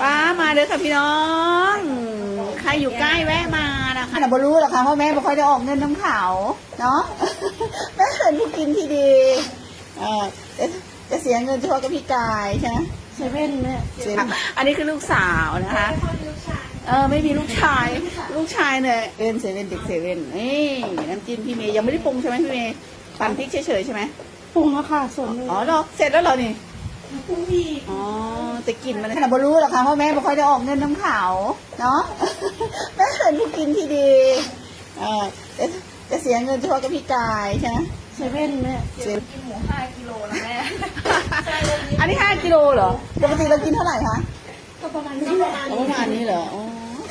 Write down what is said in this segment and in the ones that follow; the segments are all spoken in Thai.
ป้ามาเด้อค่ะพี่น้อง ใครอยู่ใกล้แวะมานะคะแต่บ่รู้หรอกค่ะเพราะแม่บ่ค่อยได้ออกเงินน้ำเขาเนาะแม่เป็นผู้กินที่ดีเออจะจะเสียเงินเฉพาะกับพี่กายใช่ไหมเซเว่นเนี่ยอันนี้คือลูกสาวนะคะ เออไม่มีลูกชาย ลูกชายเนี่ยเป็นเซเว่นเด็กเซเว่นนี่น้ำจิ้มพี่เมย์ยังไม่ได้ปรุงใช่ไหมพี่เมย์ปั่นพริกเฉยๆใช่ไหมปรุงแล้วค่ะส่วนหนึ่งอ๋อเหรอเสร็จแล้วเหรอนี่ ปรุงอีกอ๋อแต่กลิ่นมันขนาดบรู้หรอกค่ะเพราะแม่ไม่ค่อยได้ออกเงินน้ำขาวเนาะ แม่เป็นผู้กินที่ดีเออจะจะเสียเงินเฉพาะกับพี่กายใช่ไหมเซเว่นเนี่ยเสียกินหมูห้ากิโลแล้วแม่อันนี้ห้ากิโลเหรอปกติเรากินเท่าไหร่คะก็ประมาณนี้แหละเอาประมาณนี้เหรออ๋อ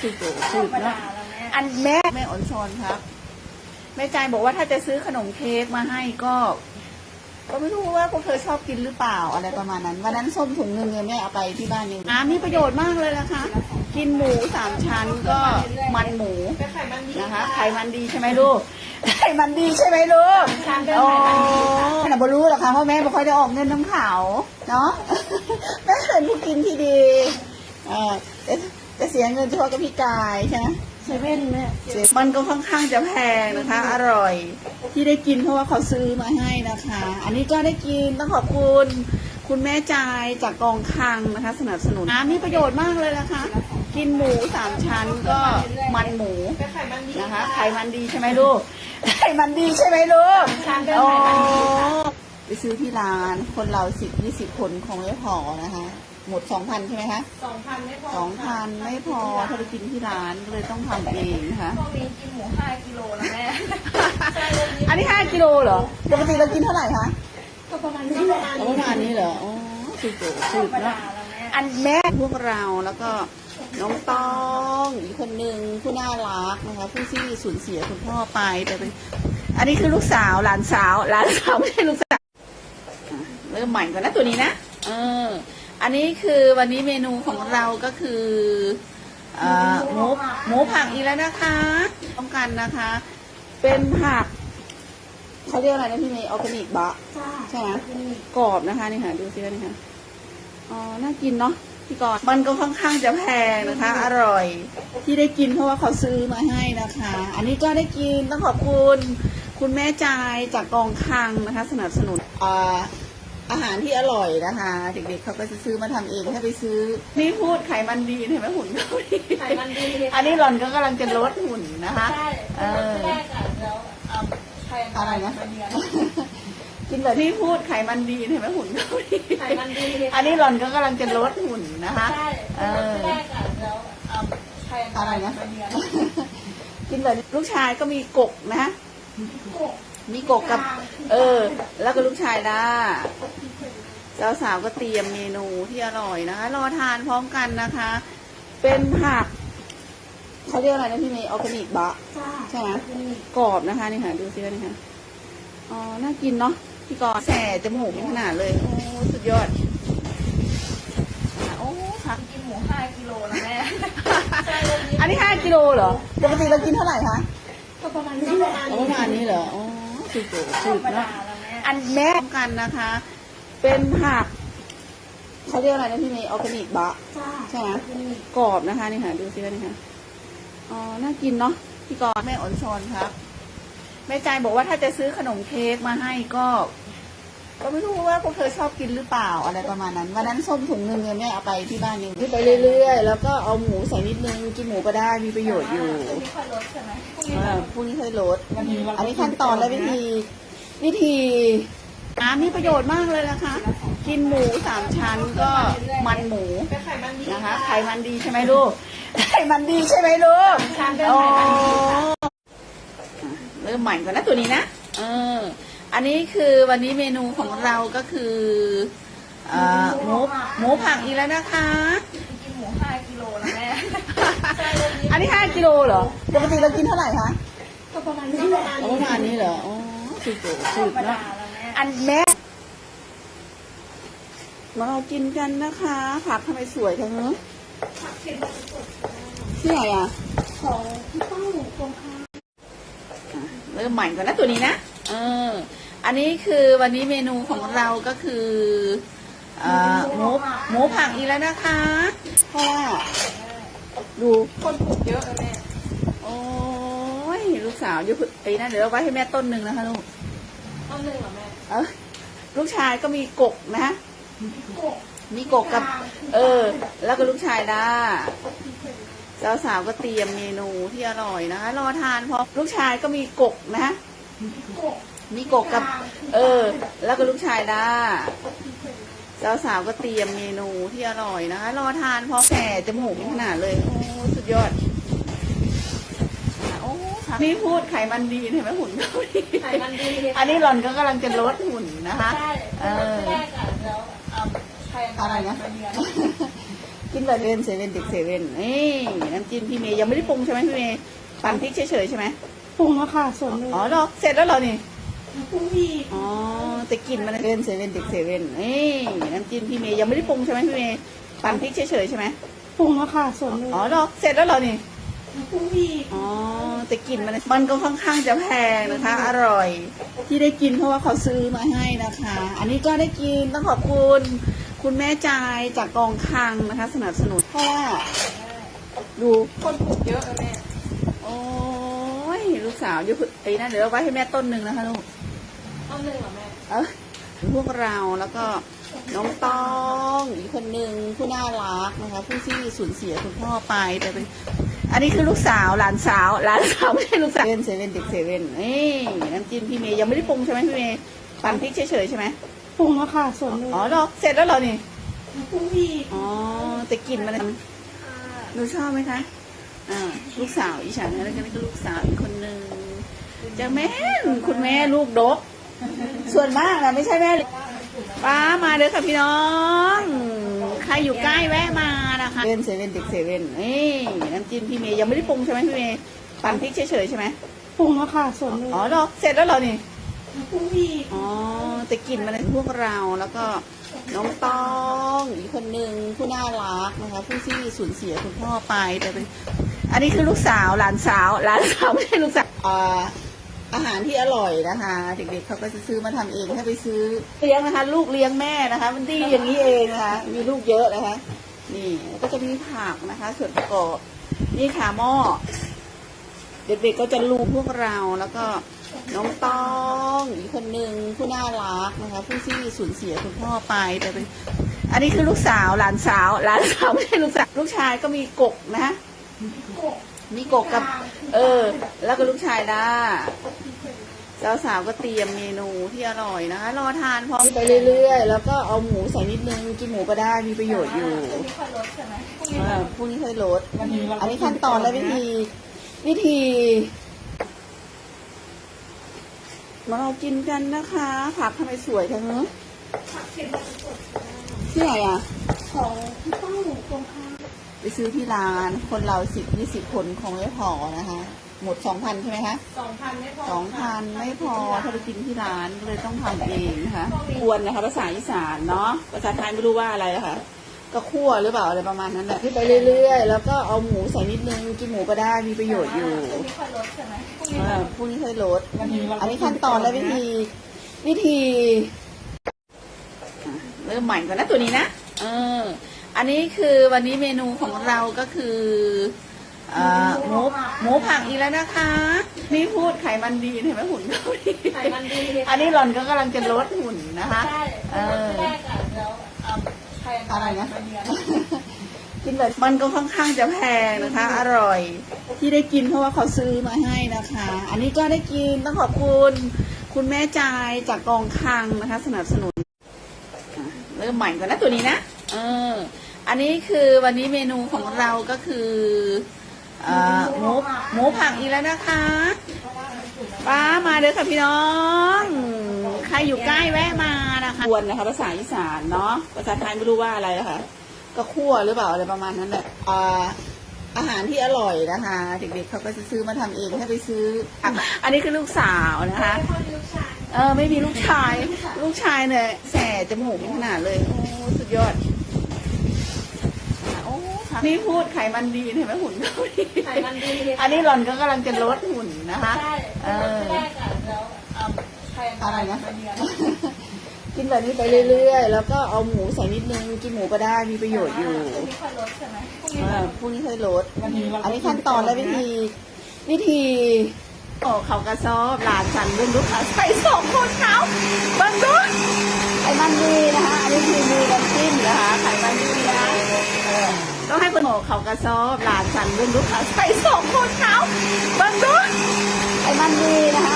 สุดๆสุดธรรมเนาะดาแล้วแม่อันแม่แม่อ่อนชอนครับ แม่ใจายบอกว่าถ้าจะซื้อขนมเค้กมาให้ก็ ก็ไม่รู้ว่าพวกเธอชอบกินหรือเปล่าอะไรประมาณนั้น วันนั้นส้มถุงหนึ่งเนี่ยแม่เอาไปที่บ้านนี่น้ำมีประโยชน์มากเลยนะคะ กินหมูสามชั้นก็มันหมูก็ไข่มันดีนะคะไขมันดีใช่ไหมลูกไขมันดีใช่ไหมลูกทานเป็นโอ้ไขมันดีขนาดบรู้หรอกค่ะเพราะแม่ไม่ค่อยได้ออกเงินน้ำขาวเนาะแม่เป็นผู้กินที่ดีเออ จะจะเสียเงินเฉพาะกับพี่กายใช่ไหมเซเว่นเนี่ยมันก็ค่อนข้างจะแพงนะคะ อร่อย ที่ได้กินเพราะว่าเขาซื้อมาให้นะคะ อันนี้ก็ได้กินต้องขอบคุณ คุณแม่จายจากกองคลังนะคะ สนับสนุนน้ำมีประโยชน์มากเลยนะคะ กินหมูสามชั้นก็มันหมูก็ไข่มันดีนะคะไขมันดีใช่ไหมลูกไขมันดีใช่ไหมลูกทานเป็นโอ้ไขมันดีค่ะไปซื้อที่ร้านคนเราสิบยี่สิบคนคงไม่พอนะคะ หมดสองพันใช่ไหมคะสองพันไม่พอสองพันไม่พอถ้าไปกินที่ร้านก็เลยต้องทำเองนะคะพวกนี้กินหมูห้ากิโลแล้วแม่อันนี้ห้ากิโลเหรอปกติเรากินเท่าไหร่คะก็ประมาณนี้แหละเอาประมาณนี้เหรออ๋อสุดๆธรสุดรมดาเนาะแล้วแม่อันแม่พวกเราแล้วก็น้องต้องอีกคนหนึ่งผู้น่ารักนะคะผู้ที่สูญเสียคุณพ่อไปไปเป็นอันนี้คือลูกสาวหลานสาวหลานสาวไม่ใช่ลูกสาวอะเริ่มใหม่ก่อนนะตัวนี้นะเออ อันนี้คือวันนี้เมนูของเราก็คือเอ่อหมูหมูผักอีกแล้วนะคะต้องกันนะคะ เป็นผักเขาเรียกอะไรนะพี่เมย์ออร์แกนิกบะจ้าใช่ไหมกรอบนะคะนี่ค่ะดูซิว่านี่ค่ะอ๋อน่ากินเนาะพี่กรณ์มันก็ค่อนข้างจะแพงนะคะ อร่อย ที่ได้กินเพราะว่าเขาซื้อมาให้นะคะ อันนี้ก็ได้กินต้องขอบคุณ คุณแม่จายจากกองคลังนะคะ สนับสนุนอ่า อาหารที่อร่อยนะคะ เด็กๆเขาก็จะซื้อมาทำเองถ้าไปซื้อ นี่พูดไขมันดีเห็นไหมหุ่นเขาดีไขมันดีอันนี้หล่อนก็กำลังจะลดหุ่นนะคะ ใช่เออ แรกอะแล้วเอาไข่อะไรนะมาเดียวกินแบบที่พูดไขมันดีเห็นไหมหุ่นเขาดีไขมันดีอันนี้หล่อนก็กำลังจะลดหุ่นนะคะ ใช่เออ แรกอะแล้วเอาไข่อะไรนะมาเดียวกินแบบลูกชายก็มีกกนะ มีกกกับ เออ แล้วก็ลูกชายล่ะเจ้าสาวก็เตรียมเมนูที่อร่อยนะคะ รอทานพร้อมกันนะคะ เป็นผักเขาเรียกอะไรนะพี่เมย์ออร์แกนิกบะจ้าใช่ไหมกรอบนะคะนี่ค่ะ ดูซิว่านี่ค่ะอ๋อน่ากินเนาะพี่กรณ์แส่จมูกขนาดเลยโอ้สุดยอดอะโอ้ผักกินหมูห้ากิโลแล้วแม่อันนี้ห้ากิโลเหรอปกติเรากินเท่าไหร่คะก็ประมาณนี้แหละเอาประมาณนี้เหรออ๋อ สุดธรสุดรมดาเนาะแล้วแม่อันแม่พร้อมกันนะคะ เป็นผักเขาเรียกอะไรนะพี่เมย์ออร์แกนิกบะจ้าใช่ไหมกรอบนะคะนี่ค่ะ ดูซิว่านี่ค่ะอ๋อน่ากินเนาะพี่กรณ์แม่อ่อนชอนครับแม่ใจายบอกว่าถ้าจะซื้อขนมเค้กมาให้ก็ ก็ไม่รู้ว่าพวกเธอชอบกินหรือเปล่าอะไรประมาณนั้นวันนั้นส้มถุงหนึ่งเนี่ยแม่เอาไปที่บ้านนี่ขึ้นไปเรื่อยๆ แล้วก็เอาหมูใส่นิดนึงกินหมูก็ได้มีประโยชน์อยู่พรุ่งนี้ค่อยลดใช่ไหมพรุ่งนี้เออพรุ่งนี้ค่อยลดอันนี้ขั้นตอนและวิธีวิธีน้ำมีประโยชน์มากเลยนะคะ กินหมูสามชั้นก็มันหมูก็ไข่มันดีนะคะไขมันดีใช่ไหมลูกไขมันดีใช่ไหมลูกทานเป็นโอ้ไขมันดีค่ะเริ่มใหม่ก่อนนะตัวนี้นะ เออ อันนี้คือวันนี้เมนูของเราก็คือเอ่อหมูหมูผักอีกแล้วนะคะ กินหมูห้ากิโลแล้วแม่อันนี้ห้ากิโลเหรอ ปกติเรากินเท่าไหร่คะก็ประมาณนี้แหละเอาประมาณนี้เหรออ๋อสุดธรสุดรมเนาะดาแล้วแม่อันแม่มาเรากินกันนะคะ ผักทำไมสวยจังเนอะที่ไหนอะ ของพี่ป้าตรงข้ามอะเริ่มใหม่ก่อนนะตัวนี้นะ เออ อันนี้คือวันนี้เมนูของเราก็คือเอ่อหมูหมูผักอีกแล้วนะคะเพราะว่าดูคนปลูกเยอะเลยแม่โอ้ยลูกสาวอยู่ไอ้นั่นเดี๋ยวเราไว้ให้แม่ต้นหนึ่งนะคะลูกต้นหนึ่งเหรอแม่เออลูกชายก็มีกกนะกบมีกกกับ เออ แล้วก็ลูกชายด้าสาวสาวๆก็เตรียมเมนูที่อร่อยนะคะ รอทานเพราะลูกชายก็มีกกนะกบ มีกกกับ เออ แล้วก็ลูกชายด้าสาวสาวๆก็เตรียมเมนูที่อร่อยนะคะ รอทานเพราะแผ่จมูกขนาดเลยโอ้สุดยอดโอ้ค่ะนี่พูดไขมันดีเห็นไหมหุ่นเขาดีไขมันดีอันนี้หล่อนก็กำลังจะลดหุ่นนะคะใช่เออแรกอะแล้วเอาใครอะไรนะปเรียนกินแบบเซเว่นเซเว่นเด็กเซเว่นนี่น้ำจิ้มพี่เมย์ยังไม่ได้ปรุงใช่ไหมพี่เมย์ปั่นพริกเฉยๆใช่ไหมปรุงแล้วค่ะส่วนหนึ่งอ๋อเหรอเสร็จแล้วเหรอนี่ ปรุงอีกอ๋อแต่กลินมันเซเว่นเซเว่นเด็กเซเว่นนี่น้ำจิ้มพี่เมย์ยังไม่ได้ปรุงใช่ไหมพี่เมย์ปั่นพริกเฉยๆใช่ไหมปรุงแล้วค่ะส่วนหนึ่งอ๋อเหรอเสร็จแล้วเหรอนี่ปรุงอีกอ๋อแต่กลินมันมันก็ค่อนข้างจะแพงนะคะ อร่อย ที่ได้กินเพราะว่าเขาซื้อมาให้นะคะ อันนี้ก็ได้กินต้องขอบคุณ คุณแม่จายจากกองคลังนะคะ สนับสนุนเพราะว่าดูคนปลูกเยอะเลยแม่โอ้ยลูกสาวอยู่ไอ้นั่นเดี๋ยวเราไว้ให้แม่ต้นหนึ่งนะคะลูกต้นหนึ่ง เหรอแม่เออพวกเราแล้วก็น้องต้องอีกคนหนึ่งผู้น่ารักนะคะผู้ที่สูญเสียคุณพ่อไปแต่เป็นอันนี้คือลูกสาวหลานสาวหลานสาวไม่ใช่ลูกสาวเซเว่นเซเว่นเด็กเซเว่นนี่น้ำจิ้มพี่เมย์ยังไม่ได้ปรุงใช่ไหมพี่เมย์ปั่นพริกเฉยๆใช่ไหมปรุงแล้วค่ะส่วนหนึ่งอ๋อเหรอเสร็จแล้วเหรอนี่ปรุงอีกอ๋อแต่กลินมันหนูชอบไหมคะอ่าลูกสาวอีฉันนะแล้วก็นี่ก็ลูกสาวอีกคนหนึ่งจะแม่นคุณแม่ลูกดก ส่วนมากอะไม่ใช่แม่เลยป้ามาเด้อค่ะพี่น้อง ใครอยู่ใกล้แวะมานะคะเซเว่นเซเว่นเด็กเซเว่นนี่น้ำจิ้มพี่เมย์ยังไม่ได้ปรุงใช่ไหมพี่เมย์ปั่นพริกเฉยๆใช่ไหมปรุงแล้วค่ะส่วนหนึ่งอ๋อเหรอเสร็จแล้วเหรอนี่ปรุงอีกอ๋อแต่กลินมันพวกเราแล้วก็น้องต้องอีกคนหนึ่งผู้น่ารักนะคะผู้ที่สูญเสียคุณพ่อไปแต่เป็น อันนี้คือลูกสาวหลานสาวหลานสาวไม่ใช่ลูกสาวอ่า อาหารที่อร่อยนะคะ เด็กๆเขาก็จะซื้อมาทำเองถ้าไปซื้อเลี้ยงนะคะ ลูกเลี้ยงแม่นะคะ มันดีอย่างนี้เองนะคะ มีลูกเยอะนะคะ นี่ก็จะมีผักนะคะ ส่วนประกอบนี่ค่ะหม้อเด็กๆก็จะรู้พวกเราแล้วก็น้องต้องอีกคนหนึ่งผู้น่ารักนะคะ ผู้ที่สูญเสียคุณพ่อไปแต่เป็น อันนี้คือลูกสาวหลานสาวหลานสาวไม่ใช่ลูกสาวลูกชายก็มีกกนะกบ มีกกกับ เออ แล้วก็ลูกชายด้าสาวสาวๆก็เตรียมเมนูที่อร่อยนะคะ รอทานพร้อมไปเรื่อยๆ แล้วก็เอาหมูใส่นิดนึงกินหมูก็ได้มีประโยชน์อยู่จะมีคนลดใช่ไหมพรุ่งนี้อ่าพรุ่งนี้ค่อยลดอันนี้ขั้นตอนและวิธี วิธีมาเรากินกันนะคะ ผักทำไมสวยจังเนอะผักเผ็ดมันสดที่ไหนอะ ของพี่ป้องหนูตรงข้าม ไปซื้อที่ร้านคนเราสิบยี่สิบคนคงไม่พอนะคะ หมดสองพันใช่ไหมคะสองพันไม่พอสองพันไม่พอถ้าไปกินที่ร้านก็เลยต้องทำเองนะคะควรนะคะภาษาอีสานเนาะภาษาไทยไม่รู้ว่าอะไรนะคะก็คั่วหรือเปล่าอะไรประมาณนั้นแหละที่ไปเรื่อยๆ แล้วก็เอาหมูใส่นิดนึงกินหมูก็ได้มีประโยชน์อยู่จะมีคนลดใช่ไหมพรุ่งนี้อ่าพรุ่งนี้ค่อยลดอันนี้ขั้นตอนและวิธี วิธีอะเริ่มใหม่ก่อนนะตัวนี้นะ เออ อันนี้คือวันนี้เมนูของเราก็คืออ่าหมูหมูผักอีกแล้วนะคะ นี่พูดไขมันดีเห็นไหมหุ่นเขาดีไขมันดีอันนี้หล่อนก็กำลังจะลดหุ่นนะคะ ใช่เออ แรกอะแล้วเอาใครอะไรนะปเรียนกินแบบมันก็ค่อนข้างจะแพงนะคะ อร่อย ที่ได้กินเพราะว่าเขาซื้อมาให้นะคะ อันนี้ก็ได้กินต้องขอบคุณ คุณแม่จายจากกองคลังนะคะ สนับสนุนอะเริ่มใหม่ก่อนนะตัวนี้นะเออ อันนี้คือวันนี้เมนูของเราก็คืออ่าหมูหมูผักอีกแล้วนะคะ ป้ามาเด้อค่ะพี่น้อง ใครอยู่ใกล้แวะมานะคะควรนะคะ ภาษาอีสานเนาะภาษาไทยไม่รู้ว่าอะไรนะคะก็คั่วหรือเปล่าอะไรประมาณนั้นแหละอ่าอาหารที่อร่อยนะคะ เด็กๆเขาก็จะซื้อมาทำเองถ้ไปซื้ออะอันนี้คือลูกสาวนะคะ เออไม่มีลูกชาย ลูกชายเนี่ยแสบจมูกขนาดเลยโอ้สุดยอดอะโอ้ค่ะ นี่พูดไขมันดีเห็นไหมหุ่นเขาดีไขมันดีอันนี้หล่อนก็กำลังจะลดหุ่นนะคะ ใช่เออแรกอะแล้วเอาใครอะไรนะปเรียนกกินแบบนี้ไปเรื่อย ๆ แล้วก็เอาหมูใส่นิดนึง กินหมูก็ได้ มีประโยชน์อยู่พรุ่งนี้ค่อยลดใช่ไหมพรุ่งนี้เออพรุ่งนี้ค่อยลด อันนี้ขั้นตอนและวิธี วิธีโอ้เขากระซอบหลานฉันรุ่นลูกค้าใส่สองคนเขาบังดุไขมันดีนะคะ อันนี้คือมือน้ำจิ้มนะคะ ไขมันดีนะเออ ต้องให้คนโอ้เขากระซอบหลานฉันลุ้นลูกเขาใส่สองคนเขาบังดุไขมันดีนะคะ